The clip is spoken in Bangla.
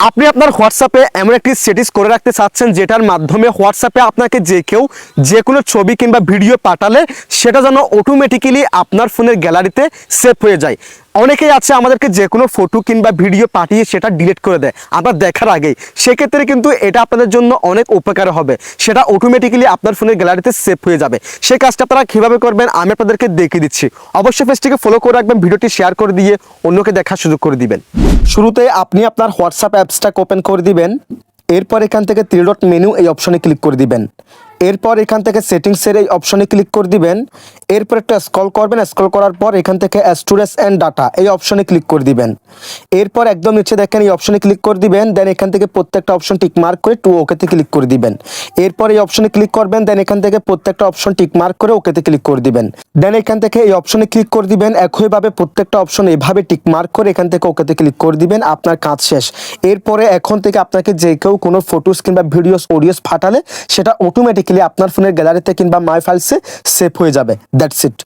আপনি আপনার হোয়াটসঅ্যাপে এমন একটি সেটিংস করে রাখতে চাচ্ছেন যেটার মাধ্যমে হোয়াটসঅ্যাপে আপনাকে যে কেউ যে কোনো ছবি কিংবা ভিডিও পাঠালে সেটা যেন অটোমেটিক্যালি আপনার ফোনের গ্যালারিতে সেভ হয়ে যায়। অনেকেই আছে আমাদেরকে যে কোনো ফটো কিংবা ভিডিও পাঠিয়ে সেটা ডিলিট করে দেয়। আমরা দেখার আগেই। সেক্ষেত্রে কিন্তু এটা আপনাদের জন্য অনেক উপকার হবে। সেটা অটোমেটিক্যালি আপনার ফোনের গ্যালারিতে সেভ হয়ে যাবে। সেই কাজটা আপনারা কীভাবে করবেন আমি আপনাদেরকে দেখিয়ে দিচ্ছি। অবশ্যই পেজটিকে ফলো করে রাখবেন ভিডিওটি শেয়ার করে দিয়ে অন্যকে দেখার সুযোগ করে দিবেন। শুরুতে আপনি আপনার হোয়াটসঅ্যাপ অ্যাপসটা ওপেন করে দিবেন। এরপর এখান থেকে থ্রি ডট মেনু এই অপশনে ক্লিক করে দিবেন। এরপর এখান থেকে সেটিংসের এই অপশনে ক্লিক করে দিবেন। এরপর একটা স্ক্রল করবেন। স্ক্রল করার পর এখান থেকে স্টোরেজ অ্যান্ড ডাটা এই অপশনে ক্লিক করে দিবেন। এরপর একদম নিচে দেখেন এই অপশনে ক্লিক করে দিবেন। দেন এখান থেকে প্রত্যেকটা অপশন টিক মার্ক করে টু ওকেতে ক্লিক করে দিবেন। এরপর এই অপশনে ক্লিক করবেন। দেন এখান থেকে প্রত্যেকটা অপশন টিক মার্ক করে ওকেতে ক্লিক করে দিবেন। দেন এখান থেকে এই অপশনে ক্লিক করে দিবেন। একইভাবে প্রত্যেকটা অপশন এভাবে টিক মার্ক করে এখান থেকে ওকেতে ক্লিক করে দিবেন। আপনার কাজ শেষ। এরপরে এখন থেকে আপনাকে যে কেউ কোনো ফটোস কিংবা ভিডিওস অডিওস ফাটালে সেটা অটোমেটিক্যালি আপনার ফোনের গ্যালারিতে কিংবা মাই ফাইলসে সেভ হয়ে যাবে। That's it